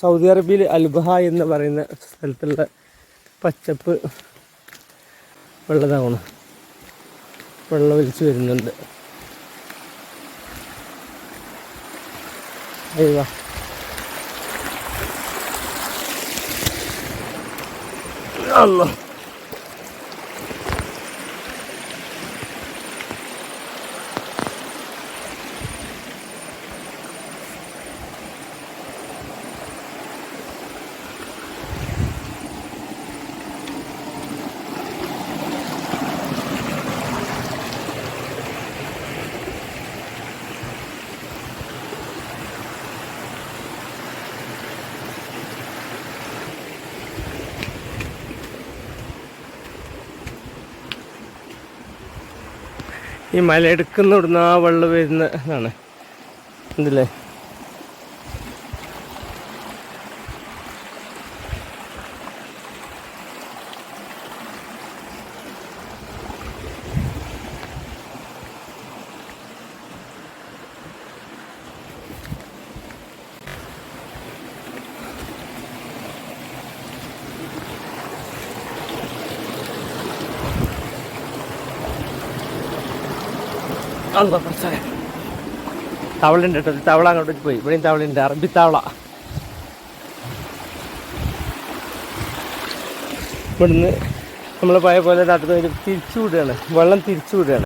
Saudi അറേബ്യയിൽ Al Baha എന്ന് പറയുന്ന സ്ഥലത്തുള്ള പച്ചപ്പ് വെള്ളതാവണം. വെള്ളം ഒലിച്ച് വരുന്നുണ്ട്. അയ്യോ. ഈ മലയെടുക്കുന്ന ഇവിടുന്ന് ആ വെള്ളം വരുന്ന ഇതാണ്. തവളുണ്ട് കേട്ടോ തവള അങ്ങോട്ട് പോയി. ഇവിടെയും തവളുണ്ട് അറബി തവള. ഇവിടുന്ന് നമ്മൾ പഴയ പോലെ നാട്ടിൽ തിരിച്ചു വിടുകയാണ്. വെള്ളം തിരിച്ചു വിടുകയാണ്.